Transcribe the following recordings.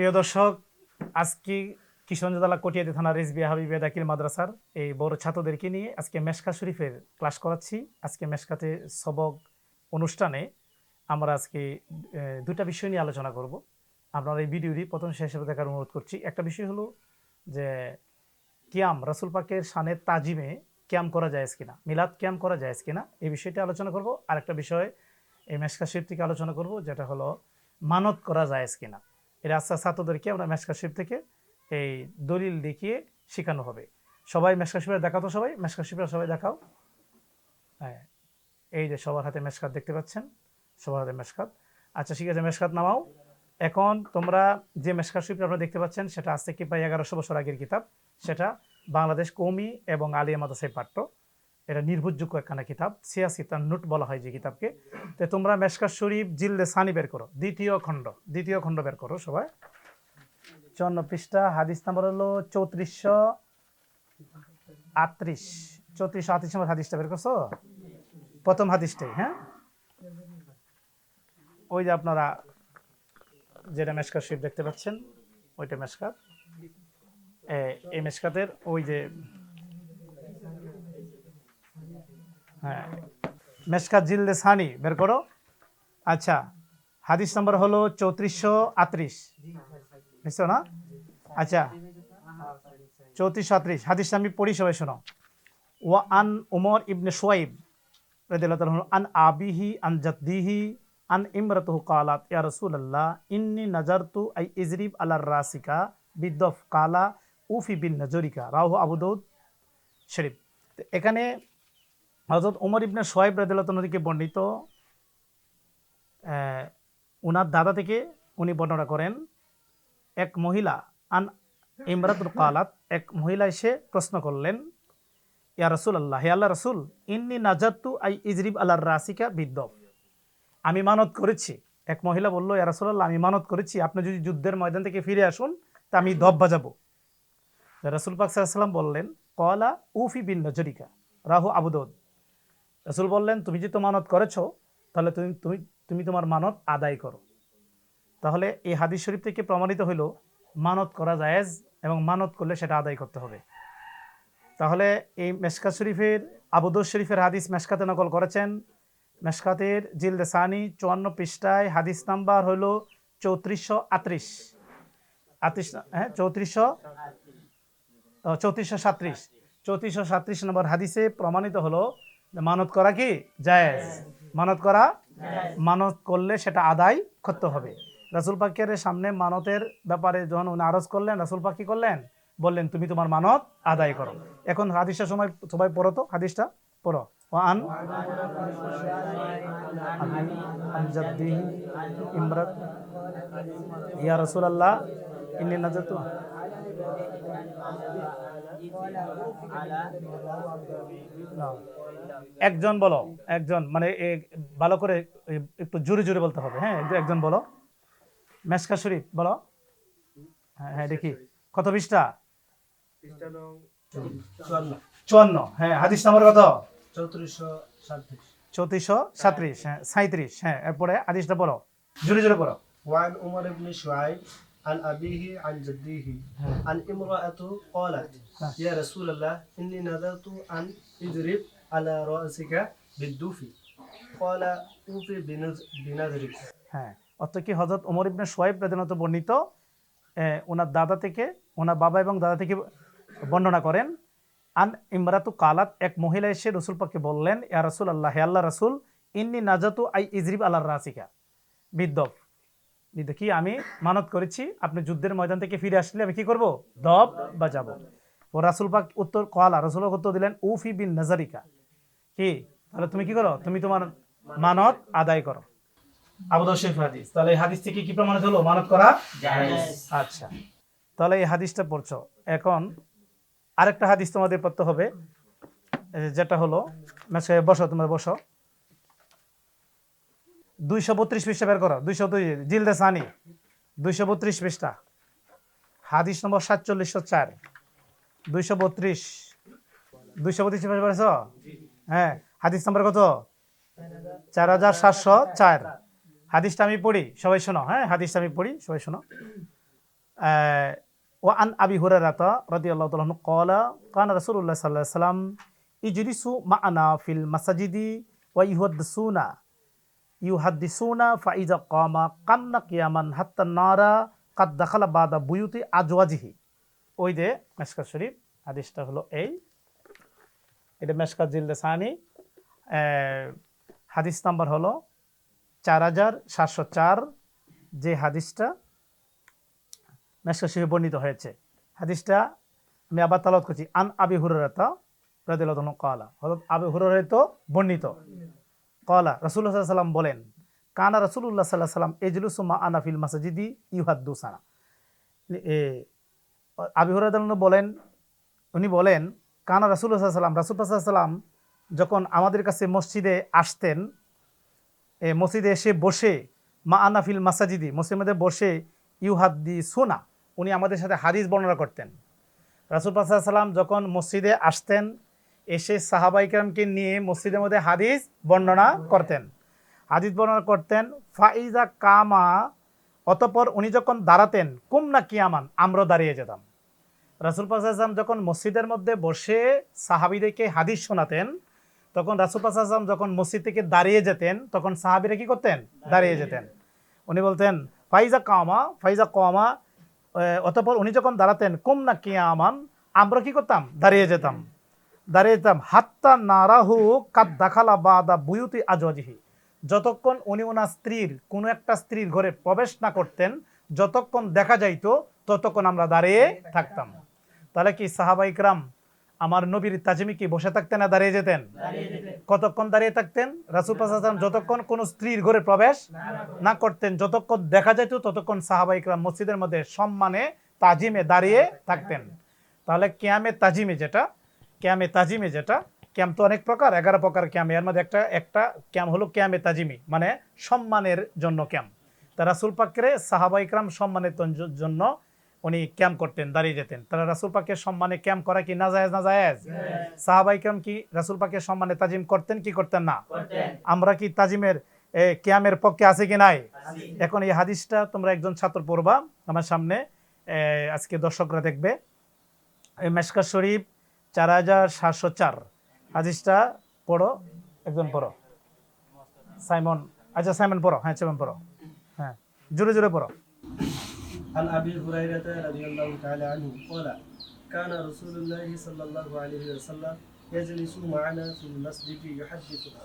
প্রিয় দর্শক, আজকে কিশোরগঞ্জ কটিয়াদি থানার রেজবি হাবিবে দাকির মাদ্রাসার এই বড় ছাত্রদেরকে নিয়ে আজকে মেশকা শরীফের ক্লাস করাচ্ছি। আজকে মেশকাতে সবক অনুষ্ঠানে আমরা আজকে দুটা বিষয় নিয়ে আলোচনা করব। আপনারা এই ভিডিওটি প্রথম শেষ হিসেবে দেখার অনুরোধ করছি। একটা বিষয় হলো যে, কিয়াম রাসুল পাকের শানে তাজিমে ক্যাম করা যায় কিনা, মিলাদ ক্যাম করা যায় কিনা, এই বিষয়টি আলোচনা করব। আরেকটা বিষয় এই মেশকা শরীফ থেকে আলোচনা করব, যেটা হলো মানত করা যায় কিনা। আস্তে আস্তে ছাত্রদেরকে আমরা মেশকা শরীফ থেকে এই দলিল দেখিয়ে শেখানো হবে। সবাই মেশকা শরীফের দেখাও তো সবাই মেশকা শরীফের সবাই দেখাও। হ্যাঁ এই যে সবার হাতে মেশকাত দেখতে পাচ্ছেন, সবার হাতে মেশকাত আচ্ছা ঠিক আছে, মেসকাত নামাও। এখন তোমরা যে মেশকা শরীফ আপনারা দেখতে পাচ্ছেন, সেটা আজ থেকে প্রায় এগারোশো বছর আগের কিতাব। সেটা বাংলাদেশ কৌমি এবং আলিয়া মাদাসের পাঠ্য। এটা নির্ভরযোগ্য একখানা কিতাব। সিয়াসি তার নোট বলা হয় যে কিতাবকে। তো তোমরা মেশকা শরীফ জিল্দে সানি বের করো। দ্বিতীয় খণ্ড। দ্বিতীয় খণ্ড বের করো সবাই। চুয়ান্ন পৃষ্ঠা, হাদিস নাম্বার হলো চৌত্রিশশো আটত্রিশ। চৌত্রিশশো আটত্রিশ নম্বর হাদিসটা বের করছ? প্রথম হাদিসটাই হ্যাঁ? ওই যে আপনারা যেটা মেশকাত শরীফ দেখতে পাচ্ছেন, ওইটা মেশকাত। এই মেশকাতের ওই যে হ্যাঁ। মেশকাত জিলদে সানি বের করো। আচ্ছা হাদিস নম্বর হলো চৌত্রিশশো আটত্রিশ। বুঝছ না? আচ্ছা চৌত্রিশশো আটত্রিশ। হাদিস আমি পড়ি সবাই শোনো। ও আন উমর ইবনে সোয়াইব আনহু, আন আবিহি আন জাদ্দিহি আন ইমরাতুহু কালাত ইয়া রাসূলুল্লাহ ইন্নী নাজারতু আই ইজরিব আলার রাসিকা বিদফ কালা উফি বিন নজরিকা। রাহু আবু দাউদ শরীফ। এখানে হযরত ওমর ইবনে রাদিয়াল্লাহু তাআলা থেকে বর্ণিত উনার দাদা থেকে উনি বর্ণনা করেন, এক মহিলা, আন ইমরাতুল কালাত, এক মহিলা এসে প্রশ্ন করলেন, ইয়া রসুল আল্লাহ হে আল্লাহ রসুল, ইন্নি নাজাত্তু আই ইজরিব আল্লাহর রাসিকা বিদ্যব আমি মানত করেছি। এক মহিলা বলল, ইয়া রসুল আল্লাহ আমি মানত করেছি। আপনি যদি যুদ্ধের ময়দান থেকে ফিরে আসুন, তা আমি দব বাজাবো। রসুল পাক সাল্লাম বললেন, কলা উফি বিন নজরিকা, রাহু আবুদৌদ রসুল বললেন, তুমি যেহেতু মানত করেছ, তাহলে তুমি তুমি তুমি তোমার মানত আদায় করো। তাহলে এই হাদিস শরীফ থেকে প্রমাণিত হইল, মানত করা জায়েজ এবং মানত করলে সেটা আদায় করতে হবে। তাহলে এই মেশকাত শরীফের আবুদুর শরীফের হাদিস মেশকাতে নকল করেছেন। মেশকাতের জিলদে সানি চুয়ান্ন পৃষ্ঠায় হাদিস নাম্বার হইল চৌত্রিশশো আটত্রিশ। আটত্রিশ হ্যাঁ চৌত্রিশশো চৌত্রিশশো সাত্রিশ চৌত্রিশশো সাত্রিশ নম্বর হাদিসে প্রমাণিত হলো যে মানত করা কি? জায়েজ। মানত করা? মানত করলে সেটা আদায় করতে হবে। রাসুল পাকের সামনে মানতের ব্যাপারে যখন উনি আরজ করলেন রাসুল পাক কি করলেন? বললেন তুমি তোমার মানত আদায় করো। এখন হাদিসটা সময় সবাই পড়ো তো হাদিসটা পড়ো। ইমরাত। ইয়া রাসূল আল্লাহ ইন্নী নাজাতু। না। একজন বলো একজন মানে ভালো করে একটু জোরে জোরে বলতে হবে হ্যাঁ একজন বলো। মেসকা শরীফ বলো। হ্যাঁ হ্যাঁ দেখি। কত বিশটা চুয়ান্ন। হ্যাঁ হাদিস নাম্বার কত? চৌত্রিশশো সাঁত্রিশ। হ্যাঁ সাঁত্রিশ হ্যাঁ এরপরে হাদিসটা বলো। জোরে জোরে বলো। ওয়ান উমর ইবনে শুআইব عن أبيه عن جديه عن امرأة قالت يا رسول الله إني نذرت أن أضرب على رأسك بالدف قال أوفي بنذ- بنذرك হ্যাঁ অর্থ কি হজরত ওমর ইবনে সোয়াইব রাদিয়াল্লাহু আনহু বর্ণিত আহ, ওনার দাদা থেকে ওনার বাবা এবং দাদা থেকে বর্ণনা করেন আন ইমরাতু কালাত এক মহিলা এসে রসুল পাককে বললেন ইয়া রাসূল আল্লাহ হে আল্লাহ রাসূল ইন্নি নাজাতু আই ইজরিব আলার রাসিকা বিদ্যব বিদ্য কি আমি মানত করেছি আপনি যুদ্ধের ময়দান থেকে ফিরে আসলে আমি কি করব? দব বাজাবো। ও রাসুল পাক উত্তর কলা রসুল উত্তর দিলেন উফি বিন নাজারিকা। কি? তাহলে তুমি কি করো? তুমি তোমার মানত আদায় করো। আবুদ শরীফ হাদিস। তাহলে এই হাদিস থেকে কি প্রমাণিত হলো? মানত করা? আচ্ছা। তাহলে এই হাদিসটা পড়ছো। এখন আরেকটা হাদিস তোমাদের পড়তে হবে যেটা হলো মেসে বসো তোমরা বসো। দুইশো বত্রিশ পৃষ্ঠা বের করো, দুইশো দুই, জিলদে সানি, দুইশো বত্রিশ পৃষ্ঠা। হাদিস নম্বর সাতচল্লিশশো চার, দুইশো বত্রিশ দুইশো বত্রিশ পৃষ্ঠা বেরেছ হ্যাঁ হাদিস নম্বর কত? চার হাজার সাতশো চার। হাদিসটা আমি পড়ি, সবাই শোনো হ্যাঁ হাদিসটা আমি পড়ি, সবাই শোনো। ও আন আবি হুরারাত রদি আল্লাহ তালন কলা কান রসুল্লাহ সাল্লাহ সাল্লাম ইজরিসু মা আনা ফিল মাসাজিদি ওয়াইহুদ্দসুনা ইউ হাদ্দিসুনা ফাইজা কমা কান্না কিয়ামান হাত্তা নারা কাদ্দাখালা বাদা বুয়ুতি আজওয়াজিহি। ওই দে মেসকা শরীফ, হাদিসটা হলো এই। এটা মেসকা জিল্দে সানি। হাদিস নাম্বার হলো চার হাজার সাতশো চার, যে হাদিসটা মেসকা শরীফ বর্ণিত হয়েছে। হাদিসটা আমি আবার তালত করছি, আন আবি হুরাতা রাদিল্লাহ কালা। হজরত আবি হুরারে তো বর্ণিত। কলা আলাইহি ওয়াসাল্লাম বলেন কানা রাসূলুল্লাহ সাল্লাল্লাহু আলাইহি ওয়াসাল্লাম এজলুসু মা আনা ফিল মাসাজিদি ইউহাদ্দুসানা এ আবি হুরায়রা বলেন উনি বলেন, কানা আলাইহি ওয়াসাল্লাম রাসূলুল্লাহ সাল্লাম যখন আমাদের কাছে মসজিদে আসতেন, এ মসজিদে এসে বসে, মা আনাফিল মাসাজিদি মসজিদের মধ্যে বসে ইউহাদ্দি সোনা উনি আমাদের সাথে হাদিস বর্ণনা করতেন। রাসুল সাল্লাম যখন মসজিদে আসতেন এসে সাহাবাইকরামকে নিয়ে মসজিদের মধ্যে হাদিস বর্ণনা করতেন। হাদিস বর্ণনা করতেন, ফাইজা কামা অতপর উনি যখন দাঁড়াতেন, কুম না কিয়ামান আমরাও দাঁড়িয়ে যেতাম। রাসুল পাসাম যখন মসজিদের মধ্যে বসে সাহাবিদেরকে হাদিস শোনাতেন, তখন রাসুল পাসাম যখন মসজিদ থেকে দাঁড়িয়ে যেতেন, তখন সাহাবিরা কি করতেন? দাঁড়িয়ে যেতেন। উনি বলতেন, ফাইজা কামা ফাইজা কমা অতপর উনি যখন দাঁড়াতেন, কুম না কিয়ামান আমরা কি করতাম? দাঁড়িয়ে যেতাম। দাঁড়িয়ে যেতাম হাত্তা নারাহু কাদ দাখালা বা দা বুয়ুতি আজওয়াজিহি। যতক্ষণ উনি ওনার স্ত্রীর, কোনো একটা স্ত্রীর ঘরে প্রবেশ না করতেন, যতক্ষণ দেখা যাইতো, ততক্ষণ আমরা দাঁড়িয়ে থাকতাম। তাহলে কি সাহাবাইকরাম আমার নবীর তাজিমি কি বসে থাকতেন না দাঁড়িয়ে যেতেন? কতক্ষণ দাঁড়িয়ে থাকতেন? রাসুল পাসাম যতক্ষণ কোনো স্ত্রীর ঘরে প্রবেশ না করতেন, যতক্ষণ দেখা যেত ততক্ষণ সাহাবাইকরাম মসজিদের মধ্যে সম্মানে তাজিমে দাঁড়িয়ে থাকতেন। তাহলে ক্যামে তাজিমে যেটা ক্যামে তাজিমে যেটা ক্যাম তো অনেক প্রকার এগারো প্রকার ক্যাম এর মধ্যে একটা একটা ক্যাম হলো ক্যামে তাজিমি মানে সম্মানের জন্য ক্যাম। তা রাসুল পাকরে সাহাবা ইকরাম সম্মানের জন্য উনি ক্যাম্প করতেন দাঁড়িয়ে যেতেন। তারা রাসুল পাকের সম্মানে ক্যাম্প করা কি না জায়েজ না জায়েজ সাহাবা ইকরাম কি রাসুল পাকের সম্মানে তাজিম করতেন কি করতেন না? আমরা কি তাজিমের ক্যামের পক্ষে আছে কি নাই? এখন এই হাদিসটা তোমরা একজন ছাত্র পড়বা আমার সামনে আজকে দর্শকরা দেখবে। মেশকা শরীফ চার হাজার সাতশো চার হাদিসটা পড়ো একজন পড়ো সাইমন আচ্ছা সাইমন পড়ো হ্যাঁ সাইমন পড়ো হ্যাঁ জোরে জোরে পড়ো عن أبي هريرة رضي الله تعالى عنه قال كان رسول الله صلى الله عليه وسلم يجلس معنا في المسجد يحدثنا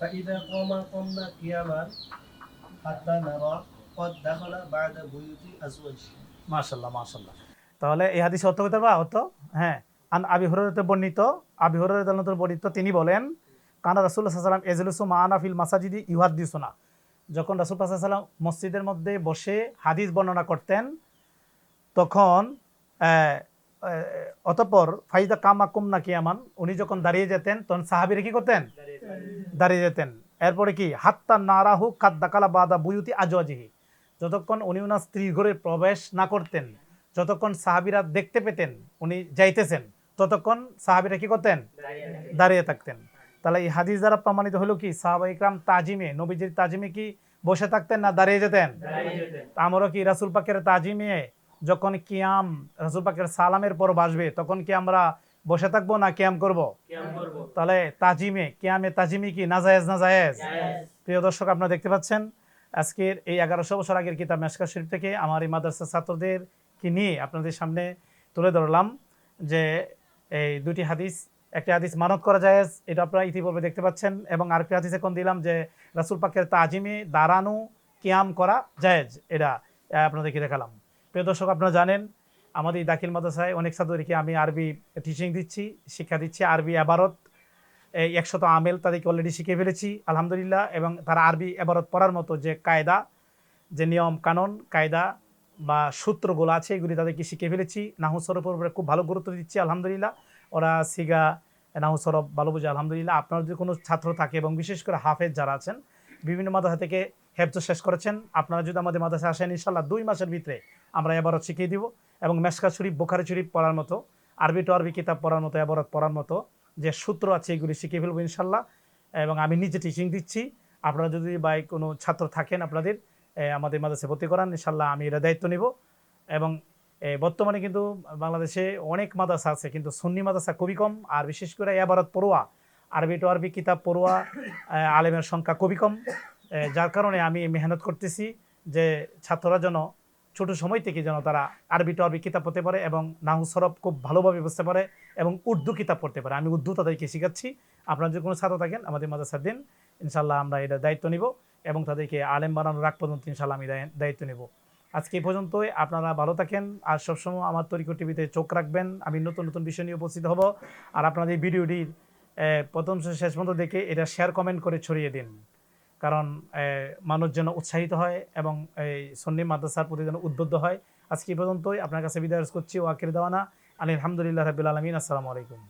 فإذا قام قمنا قياما حتى نرى قد دخل بعد بيوت أزواجه মাশাল্লাহ মাশাল্লাহ তাহলে এই হাদিস অর্থ হতে পারবা অর্থ হ্যাঁ আন আবি হুরায়রাতে বর্ণিত, আবি হুরায়রাতে বর্ণিত, তিনি বলেন, কানা আলাইহি ওয়াসাল্লাম এজলিসু মাআনা ফিল মাসাজিদি ইউহাদ্দিসুনা। যখন রাসূল আলাইহি মসজিদের মধ্যে বসে হাদিস বর্ণনা করতেন, তখন অতঃপর ফাইদা কামা কুমনা কিয়ামান, উনি যখন দাঁড়িয়ে যেতেন, তখন সাহাবীরা কি করতেন? দাঁড়িয়ে যেতেন। এরপরে কি? হাত্তা নারাহু কাদ্দাকালা বাদা বুয়ুতি আজওয়াজিহি। যতক্ষণ উনি ওনার স্ত্রী ঘরে প্রবেশ না করতেন, যতক্ষণ সাহাবিরা দেখতে পেতেন, উনি যাইতেছেন। ততক্ষণ সাহাবিরা কি করতেন? দাঁড়িয়ে থাকতেন। তাহলে এই হাদিস দ্বারা প্রমাণিত হলো কি, সাহাবা ইকরাম তাজিমে, নবীজির তাজিমে কি বসে থাকতেন না দাঁড়িয়ে যেতেন? তা আমরাও কি রাসুল পাকের তাজিমে যখন কিয়াম, রাসুল পাকের সালামের পর বাসবে তখন কি আমরা বসে থাকব না কিয়াম করব? তাহলে তাজিমে, কিয়ামে তাজিমি কি না জায়েজ না জায়েজ? প্রিয় দর্শক, আপনারা দেখতে পাচ্ছেন, আজকের এই এগারোশো বছর আগের কিতাব মেশকা শরীফ থেকে আমার এই মাদ্রাসা ছাত্রদের কি নিয়ে আপনাদের সামনে তুলে ধরলাম যে এই দুটি হাদিস, একটি হাদিস মানত করা জায়েজ, এটা আপনারা ইতিপূর্বে দেখতে পাচ্ছেন, এবং আরেকটি হাদিস এখন দিলাম যে রাসুল পাকের তাজিমে দাঁড়ানো কিয়াম করা জায়েজ, এটা আপনাদেরকে দেখালাম। প্রিয় দর্শক, আপনারা জানেন, আমাদের দাখিল মাদ্রাসায় অনেক ছাত্রদেরকে আমি আরবি টিচিং দিচ্ছি, শিক্ষা দিচ্ছি, আরবি আবারত। এই একশত আমেল তাদেরকে অলরেডি শিখে ফেলেছি, আলহামদুলিল্লাহ, এবং তারা আরবি এবারত পড়ার মতো যে কায়দা, যে নিয়ম কানুন, কায়দা বা সূত্রগুলো আছে, এগুলি তাদেরকে শিখে ফেলেছি। নাহু সরফের উপরে খুব ভালো গুরুত্ব দিচ্ছি, আলহামদুলিল্লাহ। ওরা সিগা, নাহু সরফ ভালো বুঝে, আলহামদুলিল্লাহ। আপনার যদি কোনো ছাত্র থাকে এবং বিশেষ করে হাফেজ যারা আছেন, বিভিন্ন মাদ্রাসা থেকে হেফজ শেষ করেছেন, আপনারা যদি আমাদের মাদ্রাসা আসেন ইনশাল্লাহ দুই মাসের ভিতরে আমরা এবারত শিখিয়ে দিব এবং মেশকা শরীফ, বোখারি শরীফ পড়ার মতো, আরবি টু আরবি কিতাব পড়ার মতো, এবারত পড়ার মতো যে সূত্র আছে, এগুলি শিখিয়ে ফেলব ইনশাল্লাহ এবং আমি নিজে টিচিং দিচ্ছি। আপনারা যদি বা কোনো ছাত্র থাকেন আপনাদের আমাদের মাদ্রাসে ভর্তি করান ইনশাল্লাহ আমি এটা দায়িত্ব নিব। এবং বর্তমানে কিন্তু বাংলাদেশে অনেক মাদ্রাসা আছে, কিন্তু সুন্নি মাদ্রাসা খুবই কম, আর বিশেষ করে এবারত পড়ুয়া, আরবি টু আরবি কিতাব পড়ুয়া আলেমের সংখ্যা খুবই কম। যার কারণে আমি মেহনত করতেছি যে ছাত্ররা যেন ছোট সময় থেকে যেন তারা আরবি টু আরবি কিতাব পড়তে পারে এবং নাহু সরব খুব ভালোভাবে বুঝতে পারে এবং উর্দু কিতাব পড়তে পারে। আমি উর্দু তাদেরকে শেখাচ্ছি। আপনারা যদি কোনো ছাত্র থাকেন আমাদের মাদ্রাসার দিন ইনশাল্লাহ আমরা এটা দায়িত্ব নিব। এবং তাদেরকে আলেম বানানোর রাগ পর্যন্ত ইনশাল্লাহ আমি দায়- দায়িত্ব নেব। আজকে এই পর্যন্তই। আপনারা ভালো থাকেন আর সবসময় আমার তরিকো টিভিতে চোখ রাখবেন। আমি নতুন নতুন বিষয় নিয়ে উপস্থিত হব। আর আপনাদের ভিডিওটির প্রথম শেষ পর্যন্ত দেখে এটা শেয়ার কমেন্ট করে ছড়িয়ে দিন। কারণ মানুষ যেন উৎসাহিত হয় এবং এই সন্নি মাদ্রাসার প্রতি যেন উদ্বুদ্ধ হয়। আজকে এই পর্যন্তই। আপনার কাছে বিদায় করছি। ওয়াকির দেওয়ানা। আলহামদুলিল্লাহ রাবিল আলমিন। আসসালামু আলাইকুম।